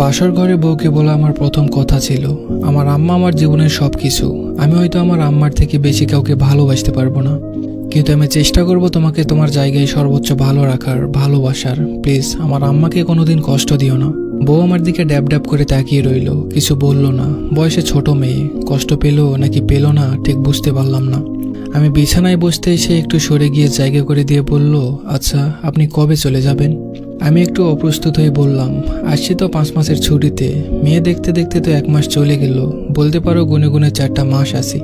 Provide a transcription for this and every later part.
বাসর ঘরে বউকে বলা আমার প্রথম কথা ছিল, আমার আম্মা আমার জীবনের সব কিছু আমি হয়তো আমার আম্মার থেকে বেশি কাউকে ভালোবাসতে পারব না। কিন্তু আমি চেষ্টা করব তোমাকে তোমার জায়গায় সর্বোচ্চ ভালো রাখার, ভালোবাসার। প্লিজ, আমার আম্মাকে কোনোদিন কষ্ট দিও না। বউ আমার দিকে ড্যাব ড্যাব করে তাকিয়ে রইল, কিছু বলল না। বয়সে ছোট মেয়ে, কষ্ট পেল নাকি পেল না, ঠিক বুঝতে পারলাম না। আমি বিছানায় বসতে এসে একটু সরে গিয়ে জায়গা করে দিয়ে বলল আচ্ছা আপনি কবে চলে যাবেন? আমি একটু অপ্রস্তুত হয়ে বললাম আসছি তো পাঁচ মাসের ছুটিতে। মেয়ে দেখতে দেখতে তো এক মাস চলে গেল। বলতে পারো গুনে গুনে চারটা মাস আসি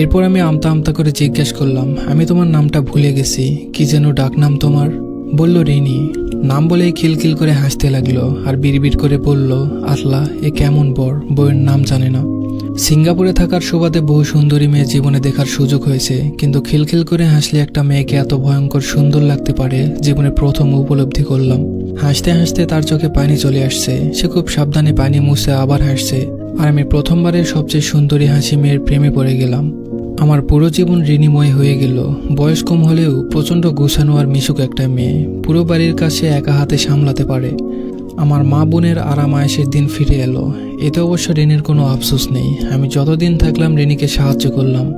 এরপর আমি আমতা আমতা করে জিজ্ঞেস করলাম, আমি তোমার নামটা ভুলে গেছি। কি যেন ডাক নাম তোমার? বলল, রিনি। নাম বলেই খিলখিল করে হাসতে লাগল আর বিড়বিড় করে বলল, আল্লাহ, এ কেমন বর বইয়ের নাম জানে না। সিঙ্গাপুরে থাকার সুবাদে বহু সুন্দরী মেয়ে জীবনে দেখার সুযোগ হয়েছে, কিন্তু খিলখিল করে হাসলে একটা মেয়েকে এত ভয়ঙ্কর সুন্দর লাগতে পারে, জীবনে প্রথম উপলব্ধি করলাম। হাসতে হাসতে তার চোখে পানি চলে আসছে, সে খুব সাবধানে পানি মুছে আবার হাসছে, আর আমি প্রথমবারের সবচেয়ে সুন্দরী হাসি মেয়ের প্রেমে পড়ে গেলাম। আমার পুরো জীবন ঋণীময় হয়ে গেল, বয়স কম হলেও প্রচণ্ড গুছানো আর মিশুক একটা মেয়ে, পুরো বাড়ির কাছে একা হাতে সামলাতে পারে। আমার মা বোনের আরাম আয়েসের দিন ফিরে এলো। এতে অবশ্য ঋণের কোনো আফসোস নেই। আমি যতদিন থাকলাম রিনিকে সাহায্য করলাম।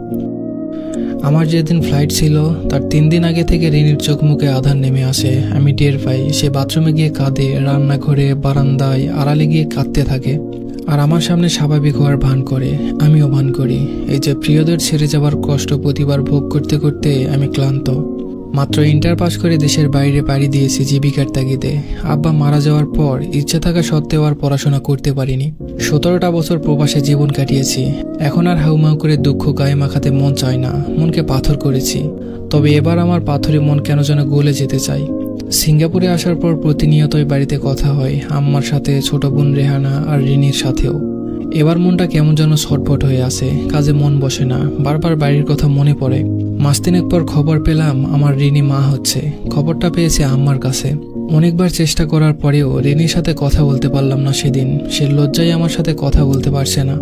আমার যেদিন ফ্লাইট ছিল, তার তিন দিন আগে থেকে রিনির চোখ মুখে আধার নেমে আসে। আমি টের পাই, সে বাথরুমে গিয়ে কাঁদে, রান্নাঘরে, বারান্দায়, আড়ালে গিয়ে কাঁদতে থাকে। আর আমার সামনে স্বাভাবিক হওয়ার ভান করে। আমিও ভান করি। এই যে প্রিয়দের ছেড়ে যাবার কষ্ট প্রতিবার ভোগ করতে করতে আমি ক্লান্ত। মাত্র ইন্টার পাস করে দেশের বাইরে পাড়ি দিয়েছি জীবিকার তাগিদে। আব্বা মারা যাওয়ার পর ইচ্ছা থাকা সত্ত্বেও আর পড়াশোনা করতে পারিনি। সতেরোটা বছর প্রবাসে জীবন কাটিয়েছি। এখন আর হাউমাউ করে দুঃখ গায়ে মাখাতে মন চায় না, মনকে পাথর করেছি। তবে এবার আমার পাথরে মন কেন যেন গলে যেতে চাই সিঙ্গাপুরে আসার পর প্রতিনিয়তই বাড়িতে কথা হয় আম্মার সাথে, ছোট বোন রেহানা আর রিনির সাথেও। এবার মনটা কেমন যেন ছটফট হয়ে আছে, কাজে মন বসে না। বারবার বাড়ির কথা মনে পড়ে। মাস তিনেক পর খবর পেলাম আমার রিনি মা হচ্ছে। খবরটা পেয়েছে আম্মার কাছে। অনেকবার চেষ্টা করার পরেও রিনির সাথে কথা বলতে পারলাম না সেদিন। সে লজ্জায় আমার সাথে কথা বলতে পারছে না।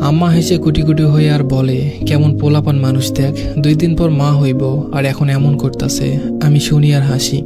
আম্মা হেসে কুটি কুটি হয়ে আর বলে, কেমন পোলাপান মানুষ দেখ, দুই দিন পর মা হইব, আর এখন এমন করতাছে। আমি শুনি আর হাসি।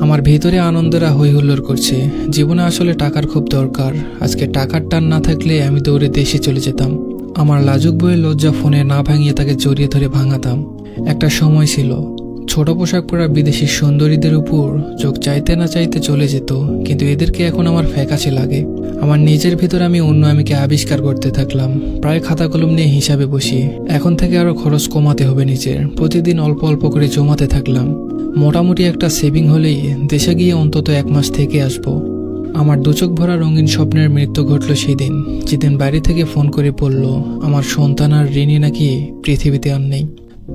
আমার ভেতরে আনন্দরা হই হুল্লোড় করছে। জীবনে আসলে টাকার খুব দরকার। আজকে টাকার টান না থাকলে আমি দৌড়ে দেশে চলে যেতাম। আমার লাজুক বইয়ের লজ্জা ফোনে না ভাঙিয়ে তাকে জড়িয়ে ধরে ভাঙাতাম। একটা সময় ছিল। ছোট পোশাক পরা বিদেশি সুন্দরীদের উপর চোখ চাইতে না চাইতে চলে যেত, কিন্তু এদেরকে এখন আমার ফ্যাকাশে লাগে। আমার নিজের ভিতর আমি অন্য আমিকে আবিষ্কার করতে থাকলাম, প্রায় খাতা কলম নিয়ে হিসাবে বসি। এখন থেকে আরও খরচ কমাতে হবে নিজের, প্রতিদিন অল্প অল্প করে জমাতে থাকলাম। মোটামুটি একটা সেভিং হলেই দেশে গিয়ে অন্তত এক মাস থেকে আসব। আমার দুচোখ ভরা রঙিন স্বপ্নের মৃত্যু ঘটল সেই দিন যেদিন বাড়ি থেকে ফোন করে বলল, আমার সন্তান আর ঋণী নাকি পৃথিবীতে আর নেই।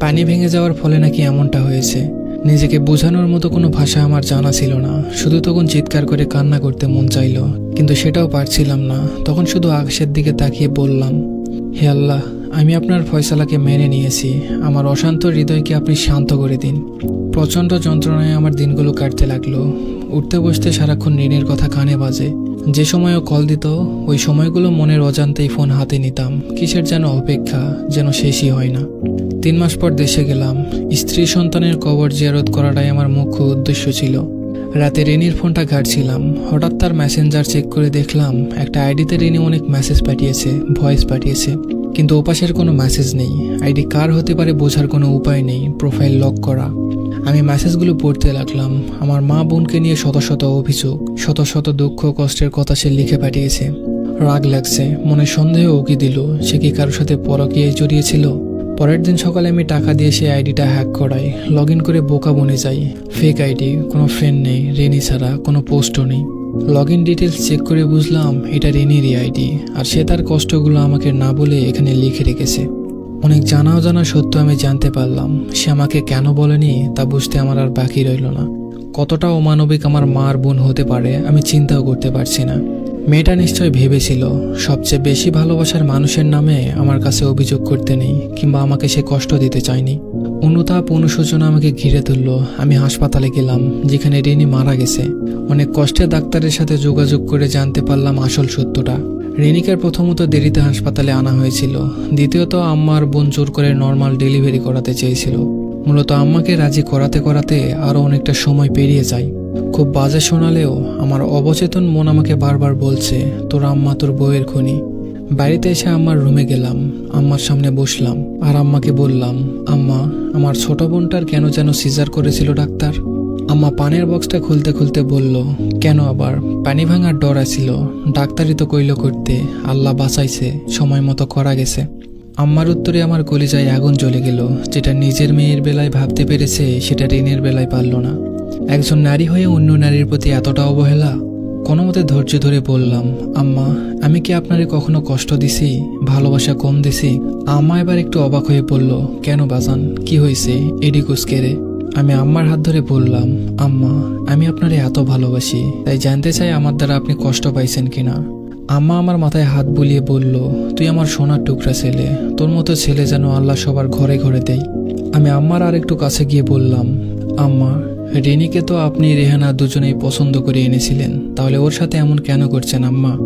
পানি ভেঙে যাওয়ার ফলে নাকি এমনটা হয়েছে। নিজেকে বোঝানোর মতো কোনো ভাষা আমার জানা ছিল না। শুধু তখন চিৎকার করে কান্না করতে মন চাইল, কিন্তু সেটাও পারছিলাম না। তখন শুধু আকাশের দিকে তাকিয়ে বললাম, হে আল্লাহ, আমি আপনার ফয়সালাকে মেনে নিয়েছি। আমার অশান্ত হৃদয়কে আপনি শান্ত করে দিন। প্রচণ্ড যন্ত্রণায় আমার দিনগুলো কাটতে লাগল। উঠতে বসতে সারাক্ষণ ঋণের কথা কানে বাজে। যে সময়ও কল দিত, ওই সময়গুলো মনের অজান্তেই ফোন হাতে নিতাম। কিসের যেন অপেক্ষা, যেন শেষই হয় না। তিন মাস পর দেশে গেলাম। স্ত্রী সন্তানের কবর জিয়ারত করাটাই আমার মুখ্য উদ্দেশ্য ছিল। রাতে রেনির ফোনটা ঘাটছিলাম। হঠাৎ তার মেসেঞ্জার চেক করে দেখলাম, একটা আইডিতে রেনি অনেক মেসেজ পাঠিয়েছে ভয়েস পাঠিয়েছে। কিন্তু ওপাশের কোনো মেসেজ নেই। আইডি কার হতে পারে বোঝার কোনো উপায় নেই প্রোফাইল লক করা। আমি মেসেজগুলো পড়তে লাগলাম। আমার মা বোনকে নিয়ে শত শত অভিযোগ, শত শত দুঃখ, কষ্টের কথা সে লিখে পাঠিয়েছে। রাগ লাগছে, মনে সন্দেহ উকি দিল, সে কি কারোর সাথে পরকীয়ায় জড়িয়েছিল? পরের দিন সকালে আমি টাকা দিয়ে সেই আইডিটা হ্যাক করাই লগ ইন করে বোকা বনে যাই। ফেক আইডি, কোনো ফ্রেন্ড নেই রেনি ছাড়া, কোনো পোস্টও নেই। লগ ইন ডিটেলস চেক করে বুঝলাম, এটা রেনিরই আইডি, আর সে তার কষ্টগুলো আমাকে না বলে এখানে লিখে রেখেছে। অনেক জানা অজানা সত্য আমি জানতে পারলাম। সে আমাকে কেন বলেনি তা বুঝতে আমার আর বাকি রইল না। কতটা অমানবিক আমার মার বোন হতে পারে, আমি চিন্তাও করতে পারছি না। মেয়েটা নিশ্চয় ভেবেছিল, সবচেয়ে বেশি ভালোবাসার মানুষের নামে আমার কাছে অভিযোগ করতে নেই, কিংবা আমাকে সে কষ্ট দিতে চায়নি। অনুতাপ অনুশোচনা আমাকে ঘিরে তুলল, আমি হাসপাতালে গেলাম, যেখানে রেনি মারা গেছে। অনেক কষ্টে ডাক্তারের সাথে যোগাযোগ করে জানতে পারলাম আসল সত্যটা। রেনিকার প্রথমত দেরিতে হাসপাতালে আনা হয়েছিল। দ্বিতীয়ত আম্মার বোন জোর করে নর্মাল ডেলিভারি করাতে চেয়েছিল। মূলত আম্মাকে রাজি করাতে করাতে আরও অনেকটা সময় পেরিয়ে যায়। খুব বাজে শোনালেও আমার অবচেতন মন আমাকে বারবার বলছে, তোর আম্মা তোর বউয়ের খনি। বাড়িতে এসে আম্মার রুমে গেলাম, আম্মার সামনে বসলাম, আর আম্মাকে বললাম, আম্মা, আমার ছোট বোনটার কেন যেন সিজার করেছিল ডাক্তার? আম্মা পানের বক্সটা খুলতে খুলতে বলল, কেন আবার? পানি ভাঙার ডর আছিল। ডাক্তারই তো কইল করতে, আল্লাহ বাঁচাইছে, সময় মতো করা গেছে। আম্মার উত্তরে আমার কলিজায় আগুন জ্বলে গেল। যেটা নিজের মেয়ের বেলায় ভাবতে পেরেছে, সেটা ঋণের বেলায় পারল না। একজন নারী হয়ে অন্য নারীর প্রতি এতটা অবহেলা? কোনো মতে ধৈর্য ধরে বললাম, আম্মা, আমি কি আপনারে কখনো কষ্ট দিছি, ভালোবাসা কম দিছি? আম্মা এবার একটু অবাক হয়ে পড়ল কেন বাজান? কি হয়েছে? এডিকুস কেড়ে আমি আম্মার হাত ধরে বললাম, আম্মা, আমি আপনারে এত ভালোবাসি, তাই জানতে চাই আমার দ্বারা আপনি কষ্ট পাইছেন কিনা? আম্মা আমার মাথায় হাত বুলিয়ে বলল, তুই আমার সোনার টুকরা ছেলে, তোর মতো ছেলে যেন আল্লাহ সবার ঘরে ঘরে দেয়। আমি আম্মার আর একটু কাছে গিয়ে বললাম, আম্মা, রেনিকে তো আপনি রেহানা দুজনেই পছন্দ করে এনেছিলেন, তাহলে ওর সাথে এমন কেন করছেন আম্মা?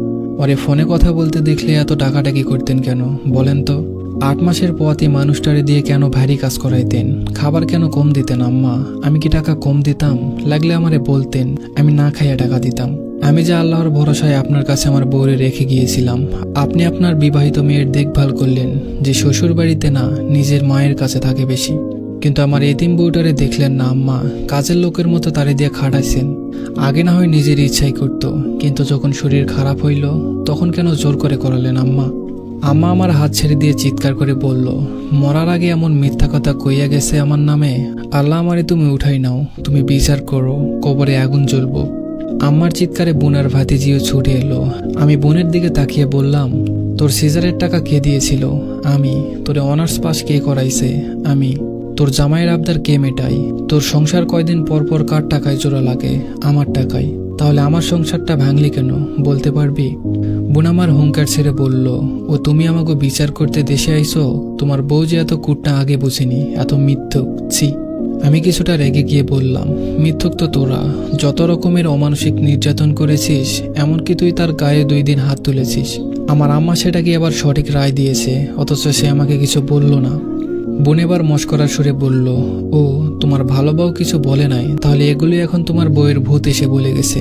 ওরে ফোনে কথা বলতে দেখলে এত ডাকাডাকি করতেন কেন, বলেন তো। আট মাসের পথই মানুষটারে দিয়ে কেন ভারী কাজ করাইতেন? খাবার কেন কম দিতেন আম্মা? আমি কি টাকা কম দিতাম? লাগলে আমারে বলতেন, আমি না খাইয়া টাকা দিতাম। আমি যে আল্লাহর ভরসায় আপনার কাছে আমার বউরে রেখে গিয়েছিলাম, আপনি আপনার বিবাহিত মেয়ের দেখভাল করলেন, যে শ্বশুর বাড়িতে না, নিজের মায়ের কাছে থাকে বেশি। কিন্তু আমার এতিম বউটারে দেখলেন না আম্মা, কাজের লোকের মতো তারে দিয়ে খাটাইছেন। আগে না হয় নিজের ইচ্ছাই করত, কিন্তু যখন শরীর খারাপ হইল, তখন কেন জোর করে করালেন আম্মা? আম্মা আমার হাত ছেড়ে দিয়ে চিৎকার করে বলল, মরার আগে এমন মিথ্যা কথা কইয়া গেছে আমার নামে? আল্লাহ আমারে তুমি উঠাই নাও, তুমি বিচার করো, কবরে আগুন জ্বলবো। আম্মার চিৎকারে বোনের ভাতিজিও ছুটে এলো। আমি বোনের দিকে তাকিয়ে বললাম, তোর সিজারের টাকা কে দিয়েছিল? আমি। তোরে অনার্স পাস কে করাইছে? আমি। তোর জামাইয়ের আবদার কে মেটাই? তোর সংসার কয়দিন পর পর কার টাকায় জোড়া লাগে? আমার টাকায়। তাহলে আমার সংসারটা ভাঙলি কেন? বলতে পারবি? বোন আমার হুঙ্কার ছেড়ে বলল, ও তুমি আমাকে বিচার করতে দেশে আইছো? তোমার বউ যে এত কুটটা আগে বুঝিনি, এত মিথ্যুক, ছি। আমি কিছুটা রেগে গিয়ে বললাম, মিথ্যুক তো তোরা। যত রকমের অমানসিক নির্যাতন করেছিস, এমনকি তুই তার গায়ে দুই দিন হাত তুলেছিস। আমার আম্মা সেটাকে আবার সঠিক রায় দিয়েছে, অথচ সে আমাকে কিছু বলল না। বোন এবার মস্করার সুরে বলল, ও, তোমার ভালো বউ কিছু বলে নাই, তাহলে এগুলি এখন তোমার বউয়ের ভূত এসে বলে গেছে।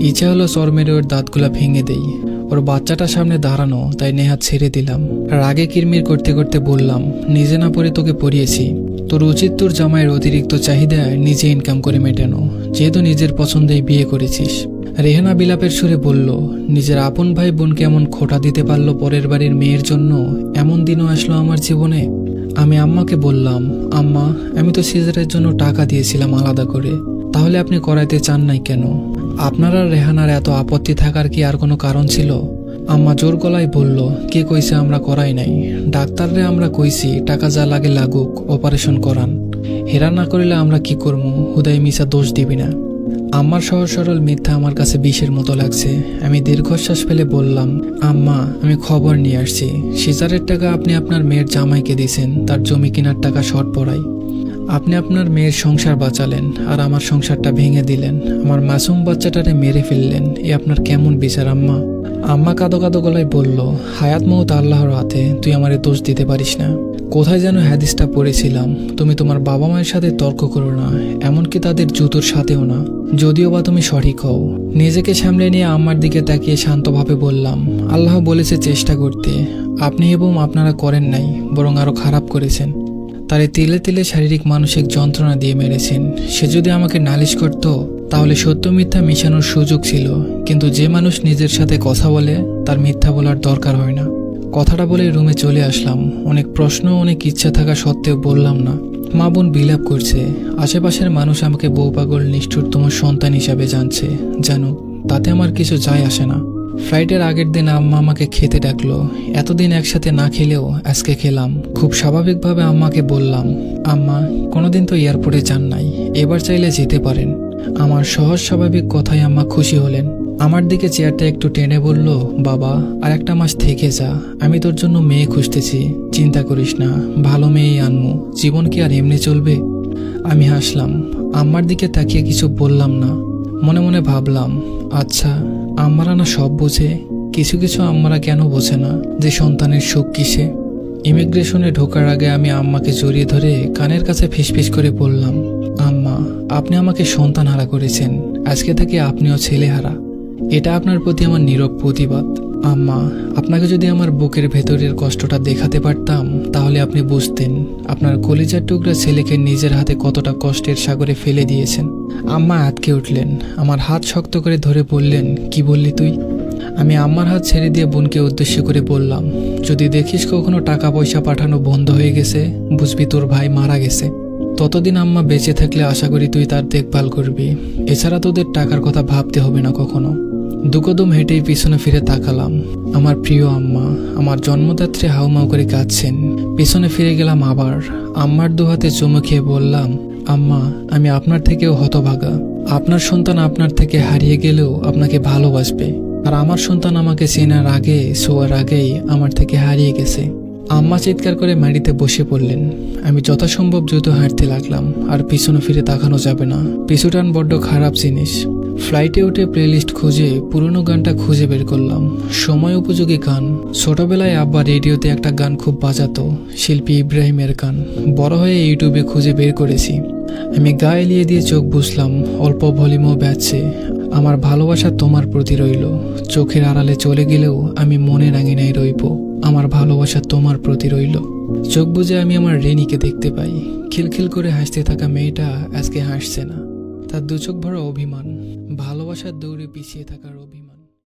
ইচ্ছা হলো চর মেরে ওর দাঁতগুলা ভেঙে দেই। ওর বাচ্চাটা সামনে দাঁড়ানো, তাই নেহাত ছেড়ে দিলাম। রাগে কিরমির করতে করতে বললাম, নিজে না পরে তোকে পড়িয়েছি। তোর উচিত তোর জামাইয়ের অতিরিক্ত চাহিদা নিজে ইনকাম করে মেটানো, যেহেতু নিজের পছন্দেই বিয়ে করেছিস। রেহানা বিলাপের সুরে বলল, নিজের আপন ভাই বোনকে এমন খোটা দিতে পারল পরের বাড়ির মেয়ের জন্য? এমন দিনও আসলো আমার জীবনে? আমি আম্মাকে বললাম, আম্মা, আমি তো সিজারের জন্য টাকা দিয়েছিলাম আলাদা করে। তাহলে আপনি করাইতে চান নাই কেন? আপনারা রেহানার এত আপত্তি থাকার কি আর কোনো কারণ ছিল? আম্মা জোর গলায় বলল, কে কইছে আমরা করাই নাই? ডাক্তাররে আমরা কইছি, টাকা যা লাগে লাগুক, অপারেশন করান। হেরা না করিলে আমরা কি করব হুদাই মিশা দোষ দিবি না। আম্মার সহজ সরল মিথ্যা আমার কাছে বিষের মতো লাগছে। আমি দীর্ঘশ্বাস ফেলে বললাম, আম্মা, আমি খবর নিয়ে আসছি। সিজারের টাকা আপনি আপনার মেয়ের জামাইকে দিয়েছেন, তার জমি কেনার টাকা শর্ট পড়াই। আপনি আপনার মেয়ের সংসার বাঁচালেন আর আমার সংসারটা ভেঙে দিলেন। আমার মাসুম বাচ্চাটারে মেরে ফেললেন। এ আপনার কেমন বিচার, আম্মা? আম্মা কাদো কাদো গলায় বলল, হায়াত মৌত আল্লাহর হাতে, তুই আমারে দোষ দিতে পারিস না। কোথায় যেন হাদিসটা পড়েছিলাম, তুমি তোমার বাবা মায়ের সাথে তর্ক করো না, এমনকি তাদের জুতোর সাথেও না। যদিও বা তুমি সঠিক হও। নিজেকে সামলে নিয়ে আম্মার দিকে তাকিয়ে শান্তভাবে বললাম, আল্লাহ বলেছে চেষ্টা করতে। আপনি এবং আপনারা করেন নাই, বরং আরও খারাপ করেছেন। তারে তিলে তিলে শারীরিক মানসিক যন্ত্রণা দিয়ে মেরেছেন। সে যদি আমাকে নালিশ করত, তাহলে সত্য মিথ্যা মিশানোর সুযোগ ছিল। কিন্তু যে মানুষ নিজের সাথে কথা বলে, তার মিথ্যা বলার দরকার হয় না। কথাটা বলে রুমে চলে আসলাম। অনেক প্রশ্ন, অনেক ইচ্ছা থাকা সত্ত্বেও বললাম না। মা বোন বিলাপ করছে। আশেপাশের মানুষ আমাকে বউ পাগল নিষ্ঠুর তোমার সন্তান হিসাবে জানছে। জানো তাতে আমার কিছু যায় আসে না। ফ্লাইটের আগের দিন আম্মা আমাকে খেতে ডাকলো। এতদিন একসাথে না খেলেও আজকে খেলাম। খুব স্বাভাবিকভাবে আম্মাকে বললাম, আম্মা, কোনোদিন তো এয়ারপোর্টে যান নাই। এবার চাইলে যেতে পারেন। আমার সহজ স্বাভাবিক কথায় আম্মা খুশি হলেন। আমার দিকে চেয়ারটা একটু টেনে বলল, বাবা, আর একটা মাস থেকে যা। আমি তোর জন্য মেয়ে খুঁজতেছি। চিন্তা করিস না, ভালো মেয়েই আনমু। জীবন কি আর এমনি চলবে? আমি হাসলাম। আম্মার দিকে তাকিয়ে কিছু বললাম না। মনে মনে ভাবলাম আচ্ছা আম্মারা না সব বোঝে, কিছু কিছু আম্মারা কেন বোঝে না যে সন্তানের সুখ কিসে। ইমিগ্রেশনে ঢোকার আগে আমি আম্মাকে জড়িয়ে ধরে কানের কাছে ফিসফিস করে বললাম, আম্মা, আপনি আমাকে সন্তান হারা করেছেন, আজকে থেকে আপনিও ছেলে হারা। এটা আপনার প্রতি আমার নীরব প্রতিবাদ। আম্মা, আপনাকে যদি আমার বুকের ভেতরের কষ্টটা দেখাতে পারতাম, তাহলে আপনি বুঝতেন, আপনার কলিজার টুকরা ছেলেকে নিজের হাতে কতটা কষ্টের সাগরে ফেলে দিয়েছেন। আম্মা আটকে উঠলেন। আমার হাত শক্ত করে ধরে বললেন, কি বললি তুই? আমি আম্মার হাত ছেড়ে দিয়ে বোনকে উদ্দেশ্য করে বললাম, যদি দেখিস কখনো টাকা পয়সা পাঠানো বন্ধ হয়ে গেছে, বুঝবি তোর ভাই মারা গেছে। ততদিন আম্মা বেঁচে থাকলে আশা করি তুই তার দেখভাল করবি। এছাড়া তোদের টাকার কথা ভাবতে হবে না কখনো। দুকদম হেঁটেই পিছনে ফিরে তাকালাম। আমার প্রিয় আম্মা, আমার জন্মদাত্রী হাউমাউ করে কাঁদছেন। পিছনে ফিরে গেলাম আবার। আম্মার দুহাতে চুমু খেয়ে বললাম আম্মা, আমি আপনার থেকেও হতভাগা। আপনার সন্তান আপনার থেকে হারিয়ে গেলেও আপনাকে ভালোবাসবে। আর আমার সন্তান আমাকে চেনার আগে, শোয়ার আগেই আমার থেকে হারিয়ে গেছে। আম্মা চিৎকার করে মাটিতে বসে পড়লেন। আমি যথাসম্ভব দ্রুত হাঁটতে লাগলাম, আর পিছনে ফিরে তাকানো যাবে না। পিছুটান বড্ড খারাপ জিনিস। ফ্লাইটে উঠে প্লেলিস্ট খুঁজে পুরনো গানটা খুঁজে বের করলাম। সময় উপযোগী গান। ছোটবেলায় আব্বা রেডিওতে একটা গান খুব বাজাতো, শিল্পী ইব্রাহিমের গান। বড় হয়ে ইউটিউবে খুঁজে বের করেছি। আমি গা এলিয়ে দিয়ে চোখ বুঝলাম, অল্প ভলিউমও ব্যাচছে আমার ভালোবাসা তোমার প্রতি রইল। চোখের আড়ালে চলে গেলেও আমি মনে রাঙিনাই রইব। আমার ভালোবাসা তোমার প্রতি রইল। চোখ বুঝে আমি আমার রেনিকে দেখতে পাই। খিলখিল করে হাসতে থাকা মেয়েটা আজকে হাসছে না। তার দু চোখ ভরা অভিমান। ভালোবাসার দৌড়ে পিছিয়ে থাকার